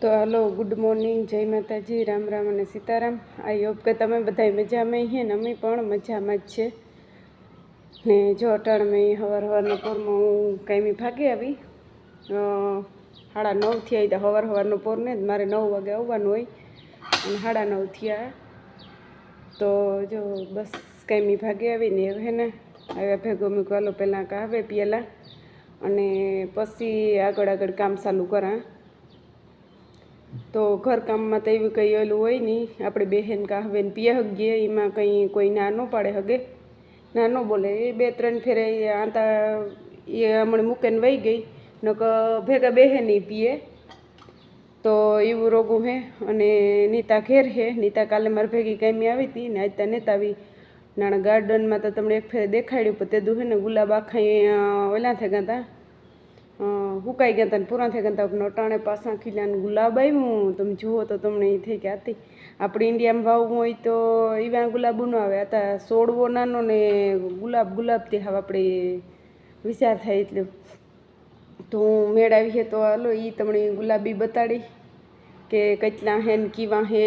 તો hello good morning જય માતાજી, રામ રામ અને સીતારામ. આઈ હોપ કે તમે બધા મજામાં છીએ ને અમે પણ મજામાં જ છે. ને જો અટાણમાં હવાર હવારના પોરમાં હું કાયમી ભાગી આવી. સાડા નવથી આવી તો હવાર હવારનો પોર ને મારે નવ વાગે આવવાનું હોય. અને સાડા નવ થયા. તો જો બસ કાંઈ ભાગી આવીને હવે હે ને, આવ્યા ભેગો મેં કહલો પહેલાં કાવે પીએલા અને પછી આગળ આગળ કામ ચાલુ કરા. તો ઘરકામમાં તો એવું કંઈ ઓલું હોય નહીં. આપણે બહેન કાહવે ને પીએ હગીએ, એમાં કંઈ કોઈ ના ન પાડે હગે. ના ન બોલે. એ બે ત્રણ ફેરે આંતા એ હમણાં મૂકીને વહી ગઈ. નક ભેગા બેહે નહીં પીએ. તો એવું રોગું હે. અને નીતા ઘેર હે. નીતા કાલે મારી ભેગી કાંઈ આવી હતી ને આજ ત્યાં નેતા આવી. નાના ગાર્ડનમાં તો તમને એક ફેરે દેખાડ્યું, પણ તે દુ હે ને ગુલાબ આખા ઓલા થઈ ગયા હતા હુકાઈ ગયા હતા પૂરા થઈ ગયા હતા નટાણે પાસા ખીલ્યા ને ગુલાબ આવ્યું તમે જુઓ તો તમને એ થઈ કે આથી આપણે ઇન્ડિયામાં વાવવું હોય તો એવા ગુલાબ ન આવે હતા સોડવો નાનો ને ગુલાબ ગુલાબથી હાવ આપણે વિચાર થાય એટલે. તો હું મેળાવી છે તો હાલો એ તમને ગુલાબી બતાડી કે કેટલા હે ને કીવા હે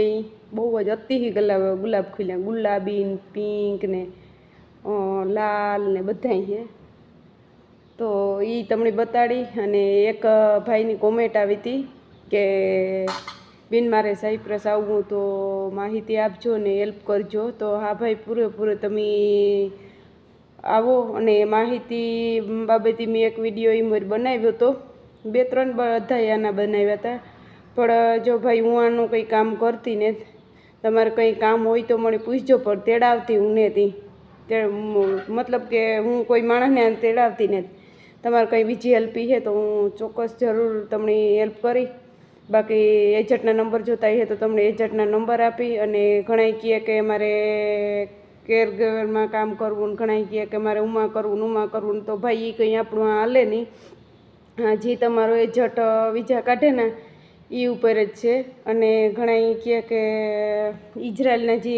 બહુ જ અતિ ગુલાબ ગુલાબ ખીલ્યા ગુલાબી ને પિંક ને લાલ ને બધાય છે તો એ તમને બતાડી અને એક ભાઈની કોમેન્ટ આવી હતી કે, બિન, મારે સાઈપ્રસ આવવું તો માહિતી આપજો ને હેલ્પ કરજો. તો હા ભાઈ, પૂરેપૂરો તમે આવો અને માહિતી બાબતે મેં એક વીડિયો એમ બનાવ્યો હતો બે, ત્રણ બધા આના બનાવ્યા હતા પણ જો ભાઈ, હું આનું કંઈ કામ કરતી ને તમારે કંઈ કામ હોય તો મને પૂછજો, પણ તેડાવતી હું નહોતી મતલબ કે હું કોઈ માણસને તેડાવતી ને તમારે કંઈ બીજી હેલ્પ છે તો હું ચોક્કસ જરૂર તમને હેલ્પ કરી. બાકી એજન્ટના નંબર જોતા હોય તો તમને એજન્ટના નંબર આપી અને ઘણાય કહે કે મારે કેરગરમાં કામ કરવું ને ઘણાય કહે કે મારે ઉમાં કરવું ઉમા કરવું તો ભાઈ એ કંઈ આપણું હાલે નહીં. હા જે તમારો એજન્ટ વિઝા કાઢે ને એ ઉપર જ છે. અને ઘણા કહે કે ઇઝરાયલના જે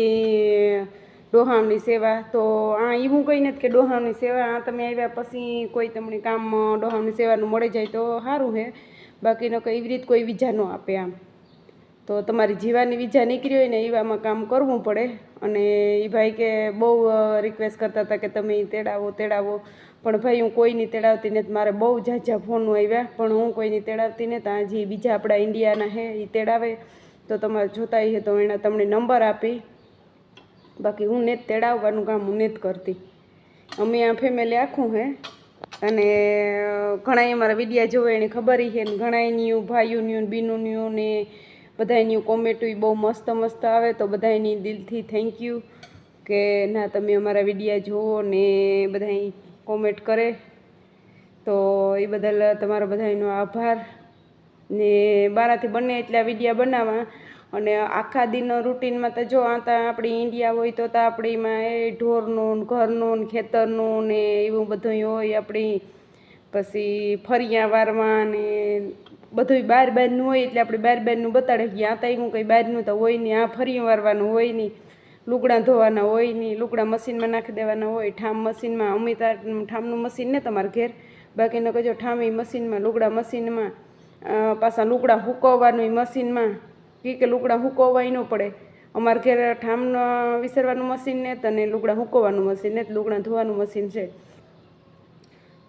ડોહામની સેવા. તો આ એવું કંઈ નથી કે ડોહામની સેવા, આ તમે આવ્યા પછી કોઈ તમને કામ ડોહામની સેવાનું મળી જાય તો સારું હે. બાકીનો કંઈ એવી રીત કોઈ વિઝા ન આપે આમ. તો તમારી જીવાની વિઝા નીકળી હોય ને એવામાં કામ કરવું પડે. અને એ ભાઈ કે બહુ રિક્વેસ્ટ કરતા હતા કે તમે તેડાવો તેડાવો. પણ ભાઈ હું કોઈની તેડાવતી નથી, મારે બહુ ઝાઝા ફોન આવ્યા. પણ હું કોઈની તેડાવતી નથી. આ જે બીજા આપણા ઇન્ડિયાના હે એ તેડાવે. તો તમારે જોતા હે તો એણે તમને નંબર આપી. બાકી હું ને જ તેડાવવાનું કામ હું ને કરતી. અમે આ ફેમિલી આખું હે, અને ઘણા અમારા વિડીયા જોવે એની ખબર છે ને ઘણા એની ભાઈઓની બીનુની ને બધાની કોમેન્ટો બહુ મસ્ત મસ્ત આવે તો બધાની દિલથી થેન્ક યુ કે ના તમે અમારા વિડીયા જુઓ ને બધા કોમેન્ટ કરે. તો એ બદલ તમારો બધાનો આભાર ને બારાથી બને એટલા વિડીયા બનાવવા અને આખા દિનનો રૂટીનમાં તો જો આ તો આપણી ઇન્ડિયા હોય તો ત્યાં આપણીમાં એ ઢોરનું ઘરનું ખેતરનું ને એવું બધું હોય આપણી. પછી ફરિયા વારવા ને બધુંય બાર બારનું હોય એટલે આપણે બાર બારનું બતાડે. કે આ તો એવું કંઈ બહારનું તો હોય નહીં. આ ફરિયા વારવાનું હોય નહીં. લુગડાં ધોવાના હોય નહીં. લુગડાં મશીનમાં નાખી દેવાના હોય. ઠામ મશીનમાં. અમિતા ઠામનું મશીન ને તમારે ઘેર. બાકીનો કહેજો ઠામી મશીનમાં, લુગડા મશીનમાં પાછા લુગડા હુકવવાનું મશીનમાં. કી કે લુગડાં સૂકવવાય ન પડે. અમારે ઘરે ઠામના વિસરવાનું મશીન ને અને લુગડાં સૂકવવાનું મશીન ને લુગડાં ધોવાનું મશીન છે.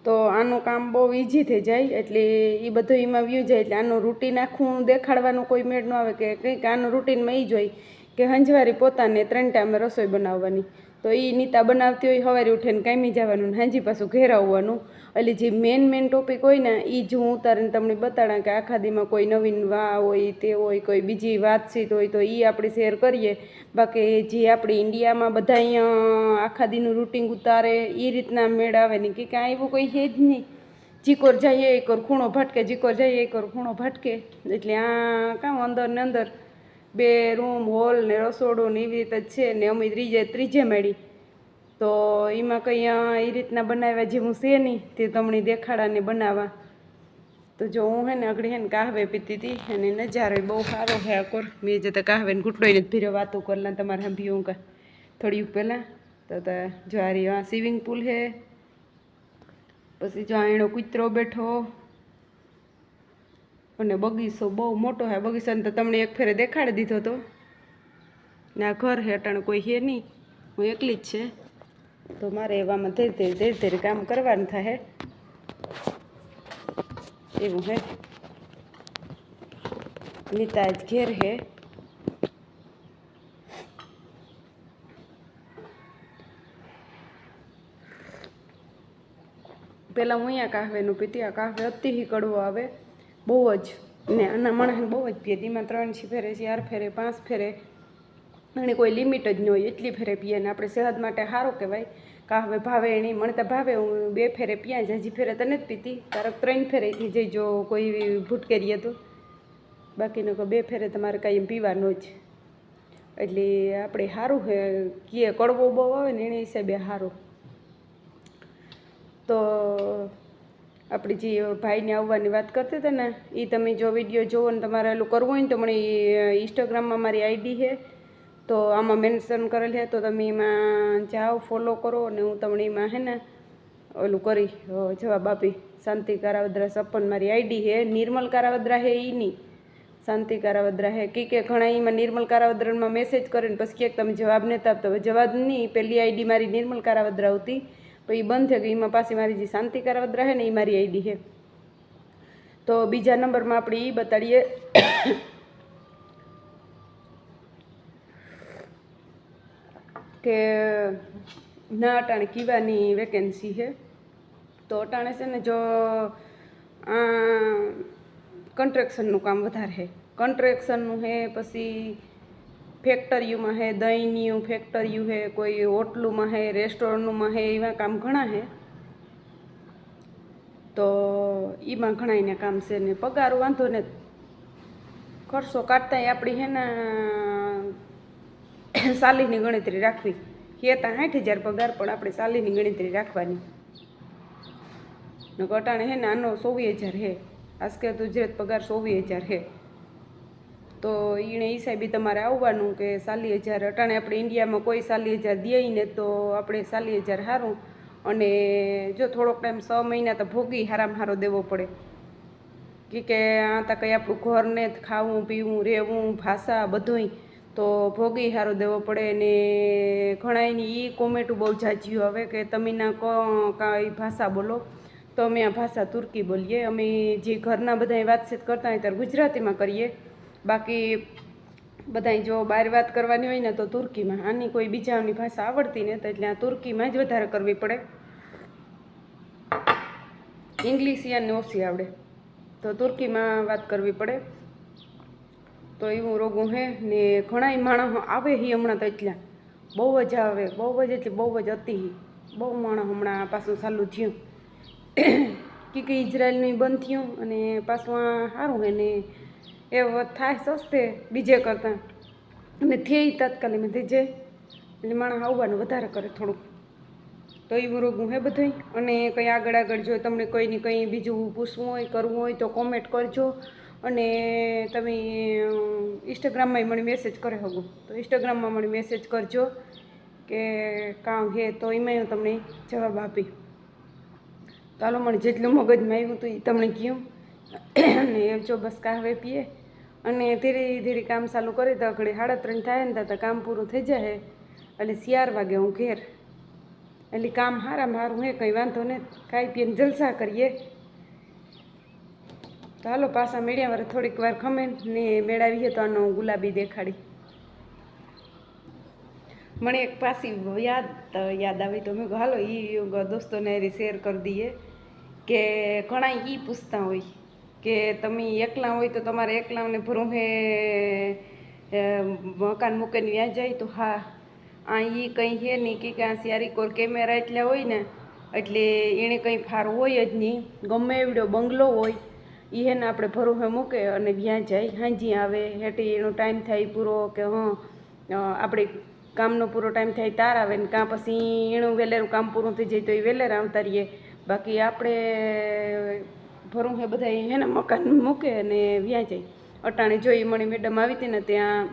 તો આનું કામ બહુ ઇઝી થઈ જાય એટલે એ બધું એમાં વ્યૂ જાય એટલે આનું રૂટીન આખું દેખાડવાનું કોઈ મેળ ન આવે કે કંઈક આનું રૂટીનમાં એ જ હોય કે હંજવારી પોતાને ત્રણ ટાઈમે રસોઈ બનાવવાની. તો એ નીતા બનાવતી હોય સવારે ઉઠીને કામી જવાનું ને હાંજી પાછું ઘેર આવવાનું. એટલે જે મેન મેન ટોપિક હોય ને એ જ હું ઉતારીને તમને બતાડા કે આખા દીમાં કોઈ નવીન વા હોય, તે હોય, કોઈ બીજી વાતચીત હોય, તો એ આપણે શેર કરીએ. બાકી જે આપણે ઇન્ડિયામાં બધા અહીંયા આખા દીનું રૂટિંગ ઉતારે એ રીતના મેળ આવે ને કે કાંઈ એવું કોઈ છે જ નહીં. જીકોર જઈએ, એક ખૂણો ભટકે, જીકોર જઈએ, એક ખૂણો ભટકે. એટલે આ કામ અંદર ને અંદર. બે રૂમ, હોલ ને રસોડું ને એવી રીતે જ છે ને અમે ત્રીજે ત્રીજે મેળી. તો એમાં કંઈ એ રીતના બનાવ્યા જેવું છે નહીં તે તમને દેખાડા ને બનાવવા તો જો હું હે ને આગળ હે ને કાહવે પીતી હતી અને નજારો બહુ સારો હે આકોર મેં જતા કાહવે ને ઘૂંટડોઈને જ ભીરો વાતો કરલા તમારે સાંભળ્યું કા થોડી પહેલાં તો જો આ રહી સ્વિમિંગ પુલ હે. પછી જો એનો કૂતરો બેઠો. અને બગીચો બહુ મોટો છે બગીચાને તો તમને એક ફેરે દેખાડી દીધો તો. ને આ ઘર હે અટાણે કોઈ હે નહીં. હું એકલી જ છે. તો મારે એવામાં ધીરે ધીરે ધીરે ધીરે કામ કરવાનું થાય. એવું હે. નીતા જ ઘેર હે. પહેલાં હું અહીંયા કાહવેનું પીતી, આ કાહવે અતિ કડવો આવે. બહુ જ, ને આના માણસને બહુ જ પીએ. દીમાં ત્રણ છી ફેરે, ચાર ફેરે, પાંચ ફેરે. અને કોઈ લિમિટ જ ન હોય એટલી ફેરે પીએ ને આપણે સેહત માટે સારું કહેવાય. કાહવે ભાવે નહીં, મળતા ભાવે હું બે ફેરે પીયા હજી ફેરે તને જ પીતી. તારક ત્રણ ફેરેથી જઈ જો કોઈ ભૂટકેરીએ તો બાકીનો કોઈ બે ફેરે તમારે કાંઈ પીવાનું જ. એટલે આપણે સારું છે કીએ, કડવો બહુ આવે ને એની હિસાબે સારું તો આપણી જે ભાઈને આવવાની વાત કરતી હતા ને એ તમે જો વીડિયો જોવો ને તમારે એલું કરવું હોય ને તો મને ઇન્સ્ટાગ્રામમાં મારી આઈડી છે. તો આમાં મેન્શન કરેલ છે, તો તમે એમાં જાઓ ફોલો કરો અને હું તમને એમાં હે ને ઓલું કરી જવાબ આપી. શાંતિ કારાવદ્રા સપન મારી આઈડી છે. નિર્મલ કારાવદ્રા હે એ નહીં શાંતિ કારાવદ્રા હે કે કે ઘણા એમાં નિર્મલ કારાવદ્રામાં મેસેજ કરીને પછી ક્યાંક તમે જવાબ નથી આપતા. જવાબ નહીં પહેલી આઈડી મારી નિર્મલ કારાવદ્રા હતી પછી એ બંધ થઈ ગઈ એમાં પાછી મારી જે શાંતિ કારાવદ્રા રહે ને એ મારી આઈડી છે. તો બીજા નંબરમાં આપણે એ બતાડીએ. કે ના અટાણે કીવાની વેકેન્સી છે. તો અટાણે છે ને જો કન્ટ્રેક્શનનું કામ વધારે છે. કન્ટ્રેક્શનનું છે, પછી ફેક્ટરીઓમાં છે દહીંનું ફેક્ટરીયું છે કોઈ હોટલુમાં હે, રેસ્ટોરન્ટમાં હે, એવા કામ ઘણા હે. તો એમાં ઘણા એને કામ છે ને પગાર વાંધો ને ખર્ચો કાઢતાંય આપણી હે ને સાલીની ગણતરી રાખવી. કહેતા સાઠ હજાર પગાર, પણ આપણે સાલીની ગણતરી રાખવાની. ને કટાણે હે ને આનો સોવી હજાર હે. આસ્કે ગુજરાત પગાર સોવી હજાર હે. તો એણે એ હિસાબે તમારે આવવાનું કે સાલી હજાર અટાણે આપણે ઇન્ડિયામાં કોઈ સાલી હજાર દે ને તો આપણે સાલી હજાર સારું અને જો થોડોક ટાઈમ છ મહિના તો ભોગી હારામાં હારો દેવો પડે. કે કે આ તો કંઈ આપણું ઘરને ખાવું, પીવું, રહેવું, ભાષા બધુંય તો ભોગી સારો દેવો પડે. ને ઘણા એની એ કોમેટું બહુ જાજ્યું હવે કે તમે ના કાંઈ ભાષા બોલો, તો અમે આ ભાષા તુર્કી બોલીએ. અમે જે ઘરના બધાય વાતચીત કરતા હોય ત્યારે ગુજરાતીમાં કરીએ. બાકી બધાય જો બહાર વાત કરવાની હોય ને તો તુર્કીમાં. આની કોઈ બીજાની ભાષા આવડતી ને તો એટલે આ તુર્કીમાં જ વધારે કરવી પડે. ઇંગ્લિશ યાને ઓછી આવડે. તો તુર્કીમાં વાત કરવી પડે. તો એવું રોગું હે ને ઘણાય માણસ આવે હી હમણાં તો એટલા. બહુ જ આવે, બહુ જ એટલે બહુ જ હતી બહુ માણસ હમણાં પાછું ચાલુ થયું. કે કે ઇઝરાયલનું બંધ થયું અને પાછું આ સારું હે ને એ થાય સસ્તે બીજે કરતાં. અને થેય તાત્કાલિક થઈ જાય એટલે માણસ આવવાનું વધારે કરે થોડુંક. તો એવું રોગું હે બધું અને કંઈ આગળ આગળ જો તમને કોઈને કંઈ બીજું પૂછવું હોય, કરવું હોય તો કોમેન્ટ કરજો. અને તમે ઇન્સ્ટાગ્રામમાં મને મેસેજ કરે શકો. તો ઇન્સ્ટાગ્રામમાં મને મેસેજ કરજો કે કામ હે તો એમાંય હું તમને જવાબ આપી. ચાલો મને જેટલું મગજમાં આવ્યું હતું એ તમને કહ્યું અને જો બસ કાહવે પીએ. અને ધીરે ધીરે કામ ચાલુ કરી તો ઘડી સાડા ત્રણ થાય ને તો કામ પૂરું થઈ જાય. એટલે ચાર વાગે હું ઘેર. એટલે કામ હારામાં હારું હે, કંઈ વાંધો નહીં ખાઈ પીને જલસા કરીએ. તો હાલો પાછા મેળ્યા વાર થોડીક વાર ખમે ને મેળાવીએ તો આનો ગુલાબી દેખાડી. મને એક પાછી યાદ યાદ આવી તો મેં કહું હાલો એ દોસ્તોને શેર કરી દઈએ કે ઘણા એ પૂછતા હોય. કે તમે એકલા હોય તો તમારે એકલાને ભરૂહે મકાન મૂકીને વ્યાં જાય તો હા. આ એ કંઈ હે નહીં કે આ સિયારી કોર કેમેરા એટલા હોય ને, એટલે એણે કંઈ ફાર હોય જ નહીં. ગમે એવડો બંગલો હોય એ હે ને આપણે ભરૂહે મૂકે અને વ્યાં જાય. હાંજી આવે, હેઠી એનો ટાઈમ થાય પૂરો કે હં આપણે કામનો પૂરો ટાઈમ થાય તાર આવે ને કાં પછી એનું વેલેરું કામ પૂરું થઈ જાય તો એ વેલેર આવતા રહીએ. બાકી આપણે ભરું હે બધા હેને મકાન મૂકે અને વ્યાં જાય. અટાણે જોઈ મણી મેડમ આવી હતી ને ત્યાં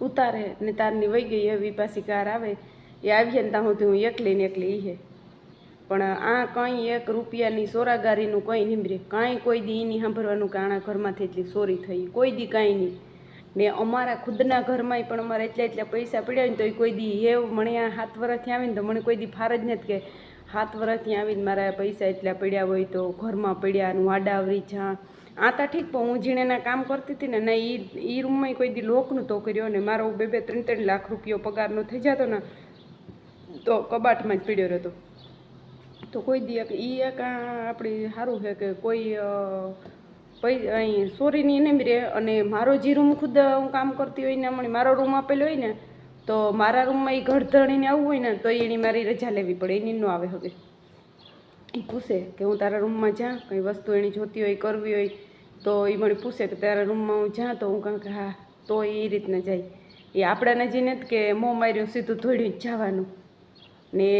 ઉતારે ને તારની વહી ગઈ એવી પાછી કાર આવે. એ આવીએ ને ત્યાં સુધી હું એકલી ને એકલી હે. પણ આ કંઈ એક રૂપિયાની સોરાગારીનું કંઈ નીમરે કાંઈ કોઈ દી એની સાંભળવાનું કે આણા ઘરમાંથી એટલી ચોરી થઈ. કોઈ દી કાંઈ નહીં. ને અમારા ખુદના ઘરમાંય પણ અમારે એટલા એટલા પૈસા પડ્યા ને તો કોઈ દી એ મને આ સાત વર્ષથી આવીને તો મને કોઈ દી ફાર જ નથી કે સાત વર્ષથી આવીને મારા પૈસા એટલા પડ્યા હોય તો ઘરમાં પડ્યા હું આડાવરી જા. આ તો ઠીક પણ હું જીણેના કામ કરતી હતી ને એ એ રૂમમાં કોઈ દી લોક નહોતો કર્યો ને મારો બે બે ત્રણ ત્રણ લાખ રૂપિયો પગારનો થઈ જતો ને તો કબાટમાં જ પડ્યો રહેતો. તો કોઈ દી એક એ એક આપણી સારું છે કે કોઈ અ, અહીં સોરીની નહીં રહે અને મારો જે રૂમ ખુદ હું કામ કરતી હોય ને હમણાં મારો રૂમ આપેલો હોય ને તો મારા રૂમમાં એ ઘર ધણીને આવવું હોય ને, તો એની મારી રજા લેવી પડે. એની ન આવે હવે. એ પૂછે કે હું તારા રૂમમાં જ્યાં? કંઈ વસ્તુ એની જોતી હોય, કરવી હોય, તો એ મને પૂછે કે તારા રૂમમાં હું જ્યાં? તો હું કહું કે હા, તો એ રીતના જાય. એ આપણાને જે નથી કે મોં માર્યું સીધું ધોડ્યું જ જવાનું. ને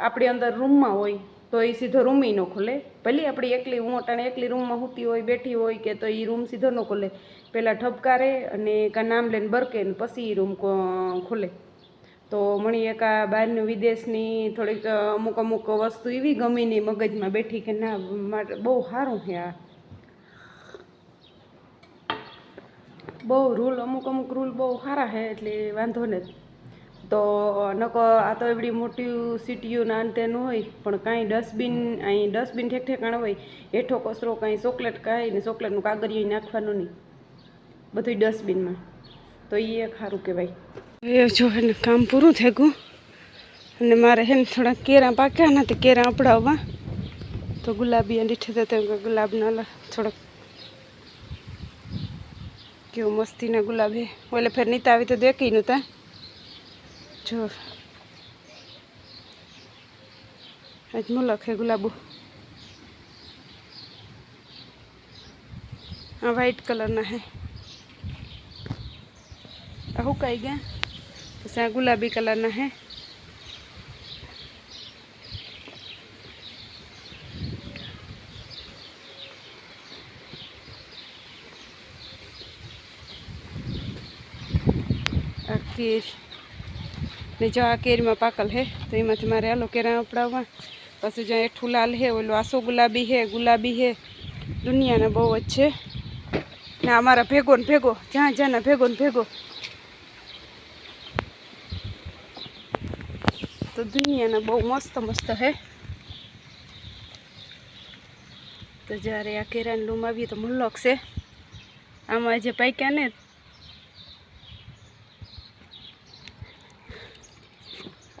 આપણી અંદર રૂમમાં હોય તો એ સીધો રૂમ ન ખોલે. ભલે આપણી એકલી હું અટાણે એકલી રૂમમાં સૂતી હોય, બેઠી હોય કે તો એ રૂમ સીધો ન ખોલે. પહેલાં ઠપકારે અને કાં નામ લઈને બરકે ને પછી એ રૂમ ખોલે. તો મણી એક આ બહારની વિદેશની થોડીક અમુક અમુક વસ્તુ એવી ગમીની મગજમાં બેઠી કે ના માટે બહુ સારું છે આ. બહુ રૂલ, અમુક અમુક રૂલ બહુ સારા છે એટલે વાંધો નથી તો નકો આ તો એવડી મોટી સીટીયું ના હોય, પણ કાંઈ ડસ્ટબિન, અહીં ડસ્ટબિન ઠેક ઠેકાણ હોય, હેઠો કચરો કાંઈ ચોકલેટ કાંઈ ને ચોકલેટનું કાગળિયું નાખવાનું નહીં. બધું ડસ્ટબિનમાં. તો એ એક સારું કહેવાય. એ જો એને કામ પૂરું થઈ ગયું. અને મારે હે ને થોડા કેરા પાક્યા ને તે કેરા અપડાવવા. તો ગુલાબી દીઠે થતા ગુલાબના થોડોક કેવું મસ્તીના ગુલાબ હે ઓલે ફેર નીતા આવી તો દેખી નહોતા જો આજ મુલક હે ગુલાબો આ વ્હાઈટ કલરના હે આ હુકાઈ ગયા પછી આ ગુલાબી કલરના હે આ કેર ને જો આ કેરીમાં પાકલ હે, તો એમાંથી મારે આલો કેરા ઉપડાવવા. પછી જો એઠું લાલ હે, ઓલું આસો ગુલાબી હે ગુલાબી હે. દુનિયાના બહુ જ છે. ને અમારા ભેગો ને ભેગો, જ્યાં જ્યાં ના ભેગો ને ભેગો. તો દુનિયાના બહુ મસ્ત મસ્ત હે. તો જ્યારે આ કેરાની લૂમ આવીએ તો મુલ્લક છે. આમાં જે પાક્યા ને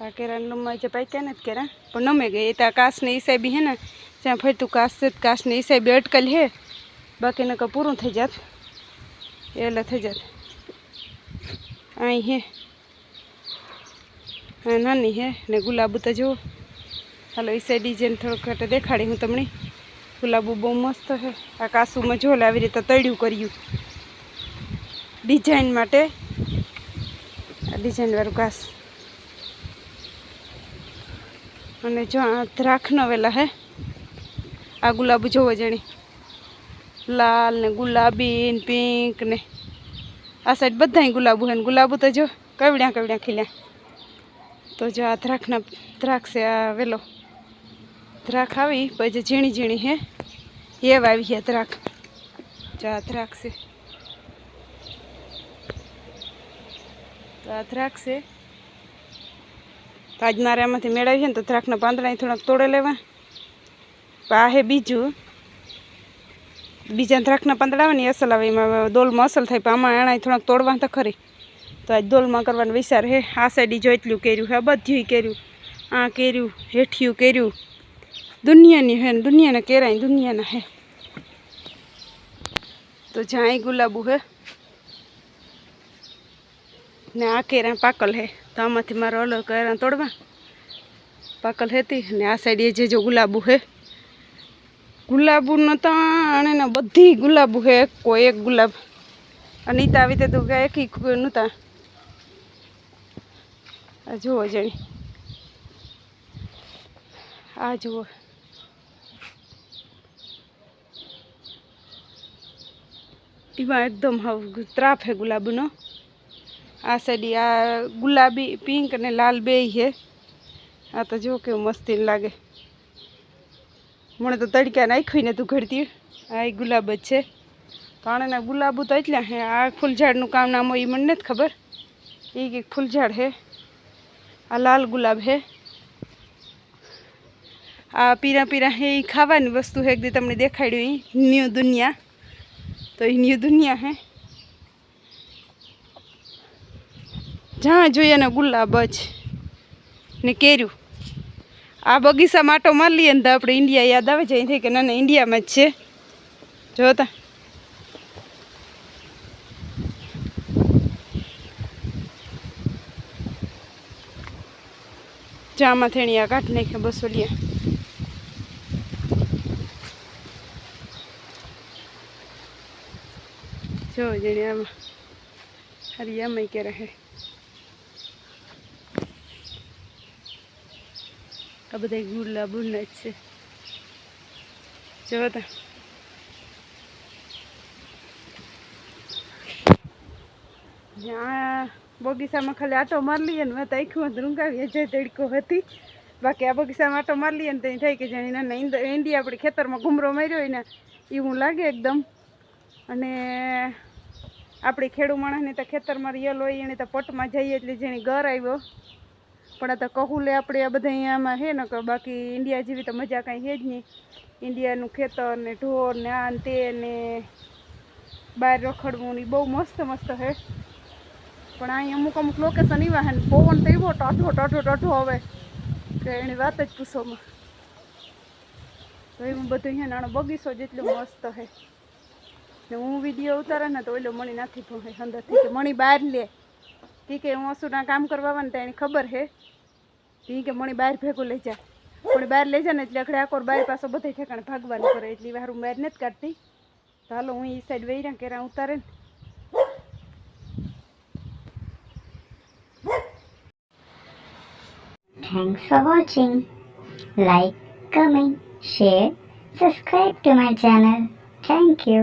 આ કેરાની લૂમમાં જે પાક્યા નથી કેરા પણ નમે ગઈ. એ ત્યાં કાચની હિસાબી હે ને, જ્યાં ફરતું કાસ છે કાચની હિસાબી અટકલ હે બાકી નકર પૂરું થઈ જાત. એટલે થઈ જાત. અહીં હે નાની હે ને ગુલાબુ તો જુઓ. હાલો એ સાઈડ ડિઝાઇન થોડુંક ઘટે દેખાડી હું તમને. ગુલાબુ બહુ મસ્ત છે. આ કાસુમાં જો આવી રીતે તળ્યું કર્યું. ડિઝાઇન માટે. આ ડિઝાઇનવાળું ઘાસ અને જો આ દ્રાક્ષ નવેલા હે. આ ગુલાબ જોવો જણી લાલ ને ગુલાબી ને પિંક ને. આ સાઈડ બધાય ગુલાબો હે ને ગુલાબો તો જો કવડ્યા કવડ્યા ખીલ્યા. તો જો આ દ્રાખના દ્રાક્ષ છે આ વેલો. દ્રાક્ષ આવી પછી ઝીણી ઝીણી હે, એવ આવી છે દ્રાક્ષ. જો આ દ્રાક્ષ છે. તો આ દ્રાક્ષ છે. તો આજ મારે આમાંથી મેળવીએ ને તો દ્રાક્ષના પાંદડા થોડાક તોડે લેવા. આ હે બીજું. બીજા દ્રાક્ષના પાંદડા આવે ને અસલ આવે, એમાં દોલમાં અસલ થાય, પણ આમાં એણા થોડાક તોડવા તો ખરી. તો આજ દોલમાં કરવાનો વિચાર હે. આ સાઈડ જોઈતલું કર્યું હે બધું કર્યું. આ કર્યું, હેઠિયું કર્યું. દુનિયાની હે ને દુનિયાના કેરાય દુનિયાના હે. તો જ્યાં ગુલાબુ હે. ને આ કેરા પાકલ હે. તો આમાંથી મારો અલગ કર્યા તોડવા. પાકલ હતી ને આ સાઈડ જે જો ગુલાબુ હે. ગુલાબુનો તાણ એને બધી ગુલાબુ હે કોઈ એક ગુલાબ. અનિતા આવી તે તો કે એક નહોતા. આ જુઓ જણી. આ જુઓ. એમાં એકદમ ત્રાફ હે ગુલાબનો. આ સાઈડ આ ગુલાબી, પિંક અને લાલ બે છે. આ તો જો કેવું મસ્તી લાગે. મને તો તડકા નાખ્યું ને તું ઘડતી આ ગુલાબ જ છે. પાણીના ગુલાબો તો એટલા હે આ ફૂલઝાડનું કામ નામ હોય એ મને નથી ખબર. એ કંઈક ફૂલઝાડ હે આ લાલ ગુલાબ હે આ પીરા પીરા હે એ ખાવાની વસ્તુ હે એકદી તમને દેખાડ્યું એ ન્યૂ દુનિયા. તો એ ન્યૂ દુનિયા હે જ્યાં જોઈએ ને ગુલાબ જ ને કેર્યું. આ બગીચા માટો મારી લઈએ ને તો આપણે ઇન્ડિયા યાદ આવે છે. અહીંથી કે ના ના ઇન્ડિયામાં જ છે. જોતા જામાં થેણી આ કાઢ નાખ્યા, બસો લિયા. જો, જેણે આમાં હરિયામાં કે રહે આ બધા ગુલા બુલા જ છે. જો તા. જ્યાં બગીચામાં ખાલી આટો મારી લઈએ ને મેં તો આખું જે તડકો હતી. બાકી આ બગીચામાં આટો મારી લઈએ ને ત્યાં થાય કે જાણી ઈંદ- ઈંડી આપણે ખેતરમાં ઘૂમરો માર્યો હોય ને એવું લાગે એકદમ. અને આપણે ખેડૂ માણસને તો ખેતરમાં રિયલ હોય એને તો પટમાં જઈએ એટલે જેની ઘર આવ્યો પણ આ તો કહુલે આપણે આ બધા અહીંયામાં છે ને, કે બાકી ઇન્ડિયા જેવી તો મજા કાંઈ છે જ નહીં. ઇન્ડિયાનું ખેતર ને ઢોર ને આ તે ને બહાર રખડવું ને બહુ મસ્ત મસ્ત છે પણ અહીં અમુક અમુક લોકેશન એવા છે ને, પવન તો એવો ટાઢો ટાઢો ટાઢો હવે કે એની વાત જ પૂછોમાં. તો એવું બધું અહીંયા નાનો બગીચો જેટલો મસ્ત છે ને હું વીડિયો ઉતારે ને તો ઓલો મણી નથી ભણે અંદરથી, કે મણી બહાર લે. ઠીક કે હું અસુરના કામ કરવા આવે ને તો એની ખબર હે. તી કે મણી બહાર ભેગું લઈ જા પણ બહાર લઈ જા ને એટલે અખડે આકોર બહાર પાછો બધા ઠેકાણે ભાગવાનું કરે એટલે વાર બહાર નથી કાઢતી તો હાલો હું એ સાઈડ વૈરા કેરા ઉતારે ને Thanks for watching. Like, comment, share, subscribe to my channel. Thank you.